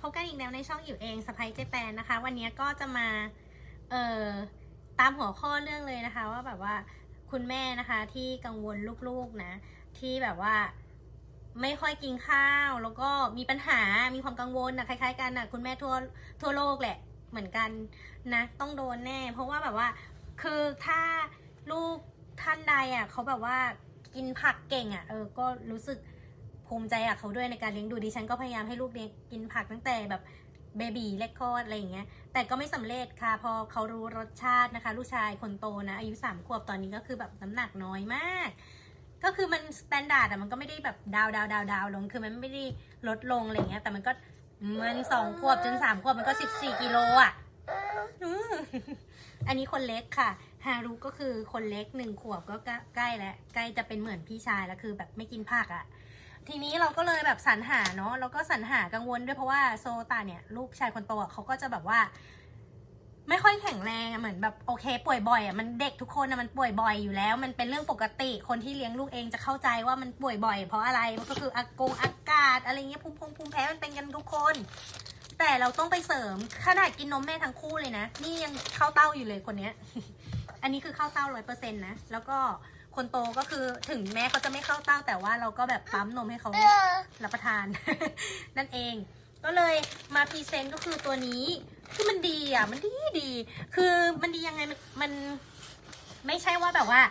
พบกันอีกแล้วในช่องอยู่เองสไปเจแปนนะคะ วันนี้ก็จะมาเอ่อตามหัวข้อเรื่องเลยนะคะ ว่าแบบว่าคุณแม่นะคะที่กังวลลูกๆนะ ที่แบบว่าไม่ค่อยกินข้าว แล้วก็มีปัญหามีความกังวลนะคล้ายๆกันนะคุณแม่ทั่วทั่วโลกแหละเหมือนกันนะต้องโดนแน่ เพราะว่าแบบว่าคือถ้าลูกท่านใดอะเขาแบบว่ากินผักเก่งอะเออก็รู้สึก ภูมิใจอะเขาด้วยในการเลี้ยงดูดิฉันก็พยายามให้ลูกเลี้ยงกินผักตั้งแต่แบบเบบีเล็กคลอดอะไรอย่างเงี้ย แต่ก็ไม่สำเร็จค่ะ พอเขารู้รสชาตินะคะ ลูกชายคนโตนะ อายุสามขวบตอนนี้ก็คือแบบน้ำหนักน้อยมาก ก็คือมันสแตนดาร์ดอะมันก็ไม่ได้แบบดาวดาวดาวดาวลง คือมันไม่ได้ลดลงอะไรเงี้ย แต่มันก็มันสองขวบจนสามขวบมันก็สิบสี่กิโลอะอันนี้คนเล็กค่ะ ฮารุก็คือคนเล็กหนึ่งขวบก็ใกล้แล้วใกล้จะเป็นเหมือนพี่ชายแล้วคือแบบไม่กินผักอะ ทีนี้เราก็เลยแบบสรรหาเนาะแล้วก็สรรหากังวลด้วยเพราะว่าโซตาเนี่ยลูกชายคนโตอะเขาก็จะแบบว่า ไม่ค่อยแข็งแรงอะเหมือนแบบโอเค ป่วยบ่อยอะมันเด็กทุกคนอะมันป่วยบ่อยอยู่แล้ว มันเป็นเรื่องปกติคนที่เลี้ยงลูกเองจะเข้าใจว่ามันป่วยบ่อย เพราะอะไรมันก็คืออากงอากาศ อะไรเงี้ยภูมิพงภูมิแพ้มันเป็นกันทุกคน แต่เราต้องไปเสริมขนาดกินนมแม่ทั้งคู่เลยนะนี่ยังเข้าเต้าอยู่เลยคนเนี้ย อันนี้คือเข้าเต้าร้อยเปอร์เซ็นต์นะแล้วก็ คนโตก็คือถึงแม้เขาจะไม่เข้าเต้าแต่ว่าเราก็แบบปั๊มนมให้เขารับประทาน นั่นเอง ก็เลยมาพรีเซนต์ก็คือตัวนี้คือมันดีอะ มันดีดี คือมันดียังไงมันมัน ไม่ใช่ว่าแบบว่า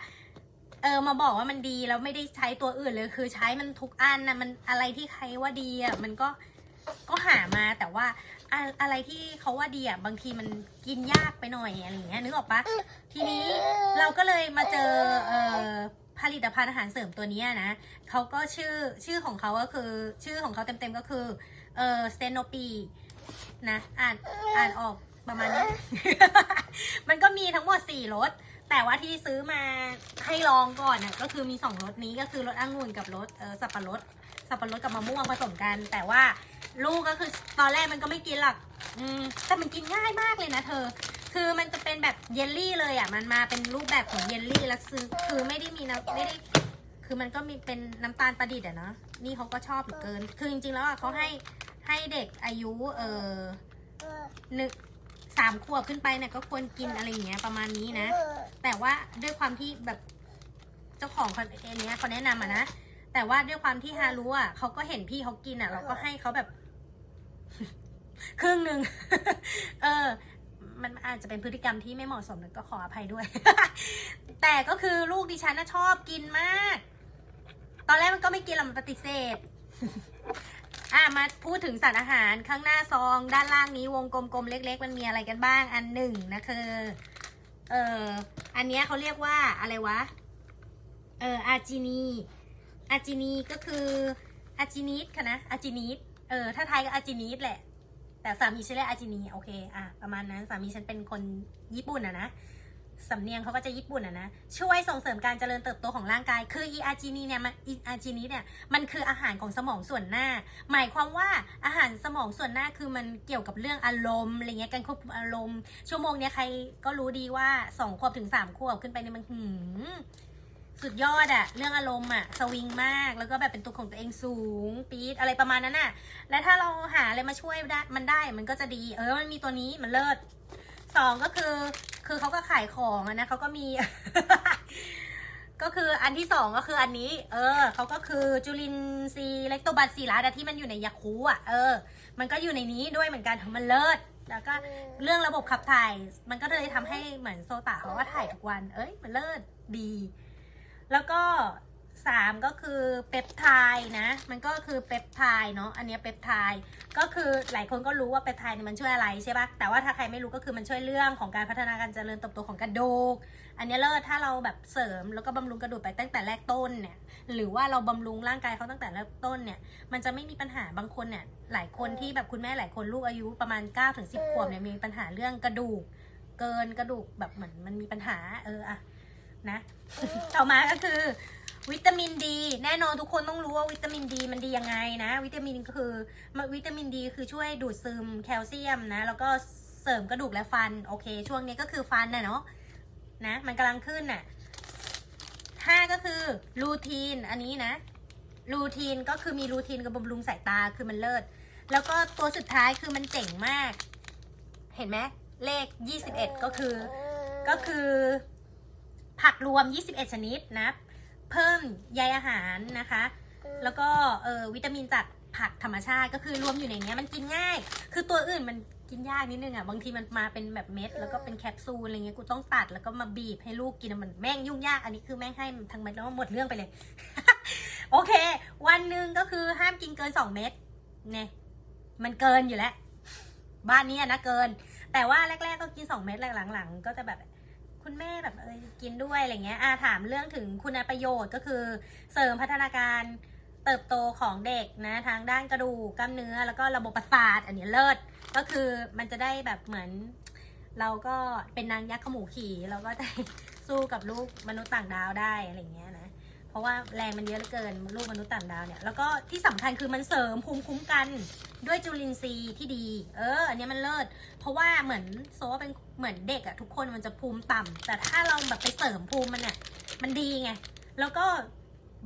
เออมาบอกว่ามันดีแล้วไม่ได้ใช้ตัวอื่นเลยคือใช้มันทุกอันนะมันอะไรที่ใครว่าดีอะมันก็ก็หามาแต่ว่า อะอะไรที่เขาว่าดีอะบางทีมันกินยากไปหน่อยอะไรอย่างเงี้ยนึกออกปะทีนี้เราก็เลยมาเจอเอ่อผลิตภัณฑ์อาหารเสริมตัวเนี้ยนะเขาก็ชื่อชื่อของเขาก็คือชื่อของเขาเต็มๆก็คือเออสเตโนปีนะอ่านอ่านออกประมาณนี้ มันก็มีทั้งหมดสี่รสแต่ว่าที่ซื้อมาให้ลองก่อนน่ะก็คือมีสองรสนี้ก็คือรสองุ่นกับรสเออสับปะรด สับปะรดกับมะม่วงผสมกัน แต่ว่าลูกก็คือตอนแรกมันก็ไม่กินหรอกอืมแต่มันกินง่ายมากเลยนะเธอ คือมันจะเป็นแบบเยลลี่เลยอะ มันมาเป็นรูปแบบของเยลลี่แล้วซื้อคือไม่ได้มีน้ำไม่ได้ คือมันก็มีเป็นน้ำตาลประดิษฐ์อะเนาะนี่เขาก็ชอบเหลือเกิน คือจริงๆแล้วอะเขาให้ให้เด็กอายุเออหนึ่งสามขวบขึ้นไปเนี่ยก็ควรกินอะไรอย่างเงี้ยประมาณนี้นะ แต่ว่าด้วยความที่แบบเจ้าของคนเองเนี้ยเขาแนะนำอะนะ แต่ว่าด้วยความที่ฮารุอะเขาก็เห็นพี่เขากินอะเราก็ให้เขาแบบ ครึ่งหนึ่ง เออ มันอาจจะเป็นพฤติกรรมที่ไม่เหมาะสมนะก็ขออภัยด้วย แต่ก็คือลูกดิฉันนะชอบกินมาก ตอนแรกมันก็ไม่กินหรอกมันปฏิเสธอะมาพูดถึงสารอาหารข้างหน้าซอง ด้านล่างนี้วงกลมๆเล็ก ๆ มันมีอะไรกันบ้าง อันหนึ่งนะคือ เอออันเนี้ยเขาเรียกว่าอะไรวะ เอออาจินี อาจินีก็คืออาจินิสค่ะนะอาจินิสเออถ้าไทยก็อาจินิสแหละ แต่สามีฉันเรียกอาจินีโอเคอะประมาณนั้นสามีฉันเป็นคนญี่ปุ่นอะนะสำเนียงเขาก็จะญี่ปุ่นอะนะช่วยส่งเสริมการเจริญเติบโตของร่างกาย คืออีอาจินีเนี่ยมันอีอาจินีเนี่ยมันคืออาหารของสมองส่วนหน้า หมายความว่าอาหารสมองส่วนหน้าคือมันเกี่ยวกับเรื่องอารมณ์อะไรเงี้ยการควบคุมอารมณ์ชั่วโมงเนี้ยใครก็รู้ดีว่าสองขวบถึงสามขวบขึ้นไปเนี่ยมันหืม สุดยอดอะเรื่องอารมณ์อะสวิงมากแล้วก็แบบเป็นตัวของตัวเองสูงปี๊ดอะไรประมาณนั้นอะและถ้าเราหาอะไรมาช่วยได้มันได้มันก็จะดี เออมันมีตัวนี้มันเลิศสองก็คือ คือเขาก็ขายของอะนะเขาก็มี ก็คืออันที่สองก็คืออันนี้ เออเขาก็คือจุลินทรีย์เล็กโตบัตซีรัสอะที่มันอยู่ในยาคูอะเออ มันก็อยู่ในนี้ด้วยเหมือนกันมันเลิศแล้วก็เรื่องระบบขับถ่าย มันก็เลยทำให้เหมือนโซตะเขาว่าถ่ายทุกวัน เอ้ย มันเลิศดี แล้วก็สามก็คือเปปไทด์นะ มันก็คือเปปไทด์เนาะ อันนี้เปปไทด์ก็คือหลายคนก็รู้ว่าเปปไทด์เนี่ยมันช่วยอะไรใช่ปะแต่ว่าถ้าใครไม่รู้ก็คือมันช่วยเรื่องของการพัฒนาการเจริญเติบโตของกระดูก อันนี้เลิศถ้าเราแบบเสริมแล้วก็บำรุงกระดูกไปตั้งแต่แรกต้นเนี่ย หรือว่าเราบำรุงร่างกายเขาตั้งแต่แรกต้นเนี่ย มันจะไม่มีปัญหาบางคนเนี่ย หลายคนที่แบบคุณแม่หลายคนลูกอายุประมาณ9ก้าถึงสิขวบเนี่ยมีปัญหาเรื่องกระดูก เกินกระดูกแบบเหมือนมันมีปัญหาเอออะ นะ ต่อมาก็คือ วิตามินดี แน่นอนทุกคนต้องรู้ว่าวิตามินดีมันดียังไงนะ วิตามินก็คือวิตามินดีคือช่วยดูดซึมแคลเซียมนะ แล้วก็เสริมกระดูกและฟัน โอเค ช่วงนี้ก็คือฟันน่ะเนาะนะ มันกำลังขึ้นน่ะห้าก็คือลูทีนอันนี้นะรูทีนก็คือมีรูทีนกับบำรุงสายตาคือมันเลิศแล้วก็ตัวสุดท้ายคือมันเจ๋งมาก เห็นไหมเลข 21 ก็คือ ก็คือ ผักรวม 21 ชนิดนะ เพิ่มใยอาหารนะคะ แล้วก็เออวิตามินจากผักธรรมชาติก็คือรวมอยู่ในเนี้ยมันกินง่าย คือตัวอื่นมันกินยากนิดนึงอะบางทีมันมาเป็นแบบเม็ด แล้วก็เป็นแคปซูลอะไรเงี้ยกูต้องตัดแล้วก็มาบีบให้ลูกกินอะมันแม่งยุ่งยากอันนี้คือแม่งให้ทั้งเม็ดแล้วก็หมดเรื่องไปเลย โอเค วันหนึ่งก็คือห้ามกินเกินสองเม็ดเนี่ยมันเกินอยู่แล้ว บ้านนี้อะนะเกิน แต่ว่าแรก ๆ ก็กินสองเม็ดหลังๆก็จะแบบ คุณแม่แบบเออกินด้วยอะไรเงี้ยอาถามเรื่องถึงคุณประโยชน์ก็คือเสริมพัฒนาการเติบโตของเด็กนะทางด้านกระดูกกล้ามเนื้อแล้วก็ระบบประสาทอันนี้เลิศก็คือมันจะได้แบบเหมือน เราก็เป็นนางยักษ์ขมูขี่เราก็จะสู้กับลูกมนุษย์ต่างดาวได้อะไรเงี้ยนะ เพราะว่าแรงมันเยอะเหลือเกินลูกมนุษย์ต่างดาวเนี่ย แล้วก็ที่สำคัญคือมันเสริมภูมิคุ้มกันด้วยจุลินทรีย์ที่ดี เออ อันนี้มันเลิศ เพราะว่าเหมือนโซว่าเป็นเหมือนเด็กอะทุกคนมันจะภูมิต่ำแต่ถ้าเราแบบไปเสริมภูมิมันเนี่ยมันดีไง แล้วก็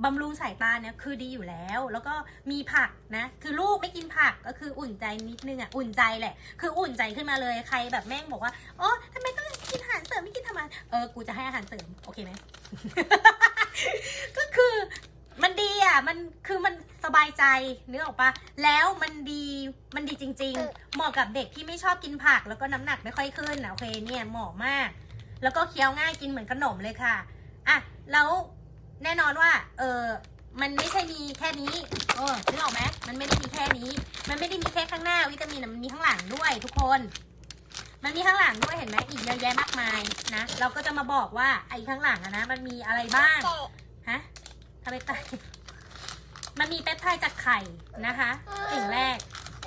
บำรุงสายตาเนี่ยคือดีอยู่แล้ว แล้วก็มีผักนะ คือลูกไม่กินผักก็คืออุ่นใจนิดนึงอะอุ่นใจแหละ คืออุ่นใจขึ้นมาเลย ใครแบบแม่งบอกว่า อ๋อทำไมต้องกินอาหารเสริมไม่กินทำไมเออ กูจะให้อาหารเสริม โอเคไหม ก็คือมันดีอะ มันคือมันสบายใจนึกออกปะแล้วมันดีมันดีจริง ๆ เหมาะกับเด็กที่ไม่ชอบกินผัก แล้วก็น้ำหนักไม่ค่อยขึ้นอะโอเคเนี่ยเหมาะมาก แล้วก็เคี้ยวง่ายกินเหมือนขนมเลยค่ะอะแล้วแน่นอนว่าเออมันไม่ใช่มีแค่นี้เออนึกออกไหมมันไม่ได้มีแค่นี้ มันไม่ได้มีแค่ข้างหน้าวิตามินอะมันมีข้างหลังด้วยทุกคน มันมีข้างหลังด้วยเห็นไหมอีกเยอะแยะมากมายนะ เราก็จะมาบอกว่าไอ้ข้างหลังอะนะ มันมีอะไรบ้าง ฮะทำไมตายมันมีเปปไทด์จากไข่นะคะสิ่งแรก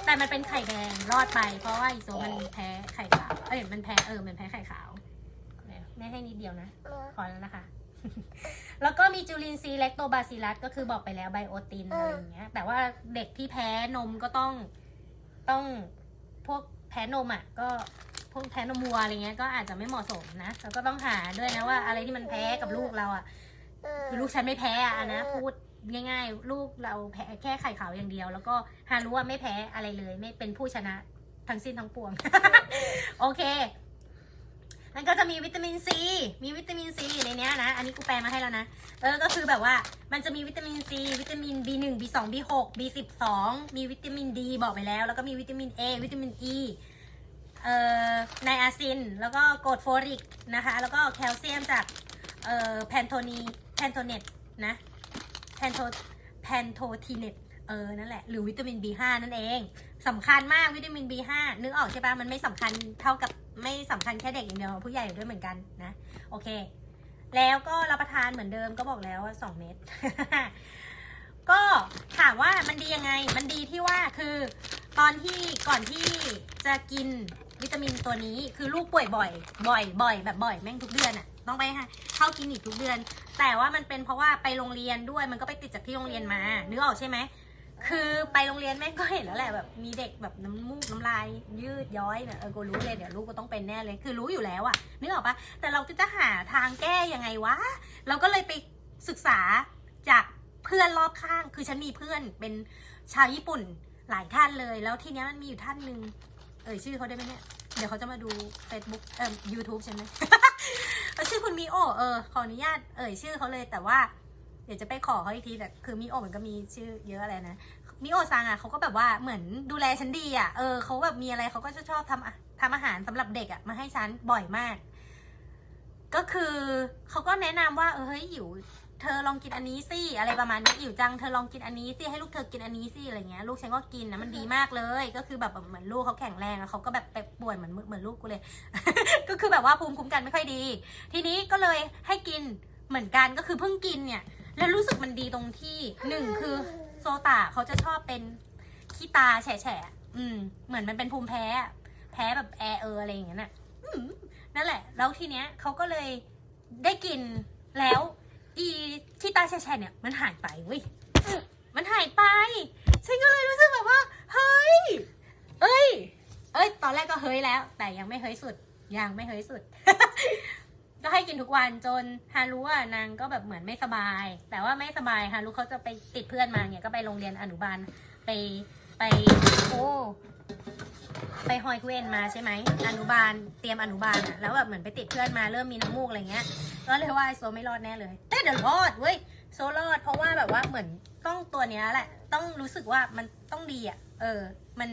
แต่มันเป็นไข่แดงรอดไป เพราะว่าอีโซมันแพ้ไข่ขาว เอ้ยมันแพ้เออ มันแพ้ไข่ขาวเนี่ยแม่ให้นิดเดียวนะพอแล้วนะคะ แล้วก็มีจูลินทรีย์เล็กโตบาซิลัสก็คือบอกไปแล้วไบโอตินอะไรอย่างเงี้ย แต่ว่าเด็กที่แพ้นมก็ต้องต้องพวกแพ้นมอะก็ พวกแพ้นมวัวอะไรเงี้ยก็อาจจะไม่เหมาะสมนะแล้วก็ต้องหาด้วยนะว่า อะไรที่มันแพ้กับลูกเราอะคือลูกฉันไม่แพ้อะนะพูดง่ายๆ ลูกเราแพ้แค่ไข่ขาวอย่างเดียว แล้วก็ฮารู้ว่าไม่แพ้อะไรเลย ไม่เป็นผู้ชนะทั้งสิ้นทั้งปวง โอเคนั่นก็จะมีวิตามินซี มีวิตามินซีในเนี้ยนะ อันนี้กูแปลมาให้แล้วนะ เออ ก็คือแบบว่า มันจะมีวิตามินซี วิตามิน B1 B2 B6 B12 มีวิตามิน D บอกไปแล้ว แล้วก็มีวิตามิน A วิตามิน E เอ่อ ไนอาซิน แล้วก็โกรดโฟลิกนะคะ แล้วก็แคลเซียมจากเออแพนโทนีแพนโทเนตนะแพนโทแพนโททีเนตเออ นั่นแหละ หรือวิตามิน B5 นั่นเองสำคัญมากวิตามิน B5 นึกออกใช่ปะมันไม่สำคัญเท่ากับไม่สำคัญแค่เด็กอย่างเดียวผู้ใหญ่ด้วยเหมือนกันนะ โอเค แล้วก็รับประทานเหมือนเดิมก็บอกแล้วว่า2เม็ดก็ถามว่ามันดียังไง มันดีที่ว่าคือ ตอนที่ก่อนที่จะกิน วิตามินตัวนี้คือลูกป่วยบ่อย บ่อยบ่อยแบบบ่อยแม่งทุกเดือนอะต้องไปหาเข้าคลินิกทุกเดือน แต่ว่ามันเป็นเพราะว่าไปโรงเรียนด้วยมันก็ไปติดจากที่โรงเรียนมานึกออกใช่ไหมคือไปโรงเรียนแม่งก็เห็นแล้วแหละแบบมีเด็กแบบน้ำมูกน้ำลายยืดย้อยเนี่ยเออกูรู้เลยเดี๋ยวลูกก็ต้องเป็นแน่เลยคือรู้อยู่แล้วอะนึกออกปะแต่เราจะหาทางแก้ยังไงวะเราก็เลยไปศึกษาจากเพื่อนรอบข้าง คือฉันมีเพื่อนเป็นชาวญี่ปุ่นหลายท่านเลย แล้วทีเนี้ยมันมีอยู่ท่านหนึ่ง เอ่ยชื่อเขาได้ไหมเนี่ย เดี๋ยวเขาจะมาดู Facebook เอ่อ YouTube ใช่ไหมเขาชื่อคุณมิโอเออขออนุญาตเอ่ยชื่อเขาเลยแต่ว่า เดี๋ยวจะไปขอเขาอีกทีแต่คือมิโอมันก็มีชื่อเยอะอะไรนะมิโอซังอะเขาก็แบบว่าเหมือนดูแลฉันดีอะเออเขาแบบมีอะไรเขาก็จะชอบทำอะทำอาหารสำหรับเด็กอะมาให้ฉันบ่อยมาก ก็คือเขาก็แนะนำว่าเออเฮ้ยอยู่ เธอลองกินอันนี้สิอะไรประมาณนี้อยู่จังเธอลองกินอันนี้สิให้ลูกเธอกินอันนี้สิอะไรเงี้ยลูกฉันก็กินนะมันดีมากเลย ก็คือแบบเหมือนลูกเขาแข็งแรงแล้วเขาก็แบบไปป่วยเหมือนเหมือนลูกกูเลย ก็คือแบบว่าภูมิคุ้มกันไม่ค่อยดี ทีนี้ก็เลยให้กินเหมือนกันก็คือเพิ่งกินเนี่ย แล้วรู้สึกมันดีตรงที่หนึ่งคือโซตาเขาจะชอบเป็นขี้ตาแฉะๆอืม เหมือนมันเป็นภูมิแพ้ แพ้แบบแอร์เอออะไรอย่างเงี้ยน่ะนั่นแหละ แล้วทีเนี้ยเขาก็เลยได้กินแล้ว อีที่ตาแฉะเนี่ยมันหายไปเว้ย มันหายไป ฉันก็เลยรู้สึกแบบว่า เฮ้ย เอ้ย เอ้ย ตอนแรกก็เฮ้ยแล้ว แต่ยังไม่เฮ้ยสุด ยังไม่เฮ้ยสุด ก็ให้กินทุกวันจนฮารุอะนางก็แบบเหมือนไม่สบาย แต่ว่าไม่สบายฮารุเขาจะไปติดเพื่อนมาเนี่ยก็ไปโรงเรียนอนุบาล ไป ไป โอ้ ไปฮอยคุเอนมาใช่ไหมอนุบาลเตรียมอนุบาลอะแล้วแบบเหมือนไปติดเพื่อนมาเริ่มมีน้ำมูกอะไรเงี้ยก็เลยว่าไอโซไม่รอดแน่เลย แต่เดี๋ยวรอดเว้ยโซรอดเพราะว่าแบบว่าเหมือนต้องตัวเนี้ยแหละ ต้องรู้สึกว่ามันต้องดีอะเออ มัน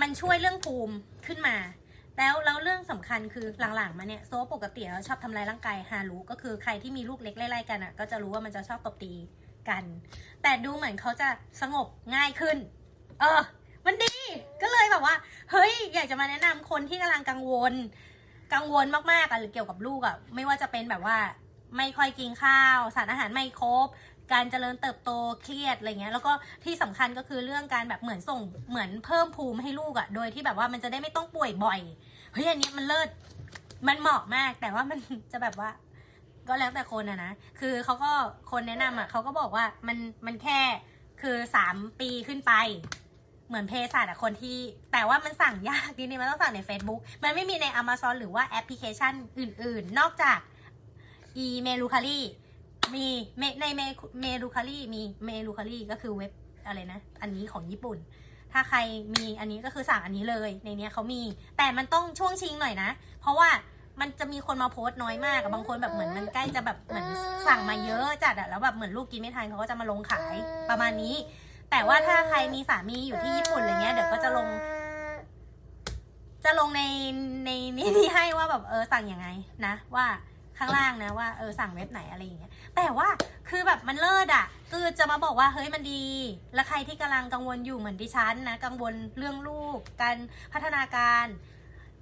มันช่วยเรื่องภูมิขึ้นมา แล้วแล้วเรื่องสำคัญคือหลังๆมาเนี่ยโซปกติแล้วชอบทำลายร่างกายฮารู้ก็คือใครที่มีลูกเล็กไล่ๆกันอะก็จะรู้ว่ามันจะชอบตบตีกัน แต่ดูเหมือนเขาจะสงบง่ายขึ้น เออ มันดี ก็เลยแบบว่า เฮ้ย อยากจะมาแนะนำคนที่กำลังกังวล กังวลมากๆอะหรือเกี่ยวกับลูกอะไม่ว่าจะเป็นแบบว่า ไม่ค่อยกินข้าว สารอาหารไม่ครบ การเจริญเติบโตเครียดอะไรเงี้ย แล้วก็ที่สำคัญก็คือเรื่องการแบบเหมือนส่งเหมือนเพิ่มภูมิให้ลูกอะโดยที่แบบว่ามันจะได้ไม่ต้องป่วยบ่อย เฮ้ยอันนี้มันเลิศ มันเหมาะมาก แต่ว่ามันจะแบบว่า ก็แล้วแต่คนอะนะ คือเขาก็คนแนะนำอะเขาก็บอกว่ามันมันแค่คือสามปีขึ้นไป เหมือนเพศสัตว์อะคนที่ แต่ว่ามันสั่งยากนิดนึงมันต้องสั่งใน Facebook มันไม่มีใน Amazon หรือว่าแอปพลิเคชันอื่น ๆ นอกจากอีเมลูคารีมีในเมเมลูคารีมีเมลูคารีก็คือเว็บอะไรนะ อันนี้ของญี่ปุ่น ถ้าใครมีอันนี้ก็คือสั่งอันนี้เลยในเนี้ยเขามี แต่มันต้องช่วงชิงหน่อยนะ เพราะว่ามันจะมีคนมาโพสต์น้อยมากบางคนแบบเหมือนมันใกล้จะแบบเหมือนสั่งมาเยอะจัดอะแล้วแบบเหมือนลูกกินไม่ทันเขาก็จะมาลงขายประมาณนี้ แต่ว่าถ้าใครมีสามีอยู่ที่ญี่ปุ่นอะไรเงี้ยเดี๋ยวก็จะลง จะลงในในนี้นี่ให้ว่าแบบเออสั่งยังไงนะว่าข้างล่างนะว่าเออสั่งเว็บไหนอะไรอย่างเงี้ยแต่ว่าคือแบบมันเลิศอะ คือจะมาบอกว่าเฮ้ยมันดี แล้วใครที่กำลังกังวลอยู่เหมือนดิฉันนะกังวลเรื่องลูก การพัฒนาการ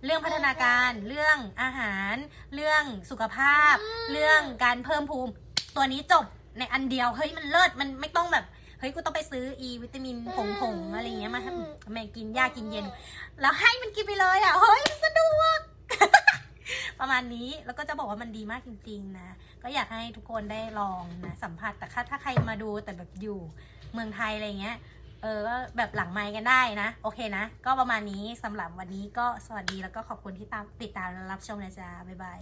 เรื่องพัฒนาการเรื่องอาหาร เรื่องสุขภาพ เรื่องการเพิ่มภูมิ ตัวนี้จบในอันเดียวเฮ้ยมันเลิศมันไม่ต้องแบบ เฮ้ยกูต้องไปซื้ออีวิตามินผงๆอะไรอย่างเงี้ยมาให้แม่กินยากินเย็น แล้วให้มันกินไปเลยอะเฮ้ยสะดวก ประมาณนี้แล้วก็จะบอกว่ามันดีมากจริง ๆ นะ ก็อยากให้ทุกคนได้ลองนะสัมผัสแต่ถ้าถ้าใครมาดูแต่แบบอยู่เมืองไทยอะไรเงี้ยเออก็แบบหลังไมค์กันได้นะ โอเคนะ ก็ประมาณนี้สำหรับวันนี้ก็สวัสดีแล้วก็ขอบคุณที่ตามติดตามและรับชมนะจ๊ะ บ๊ายบาย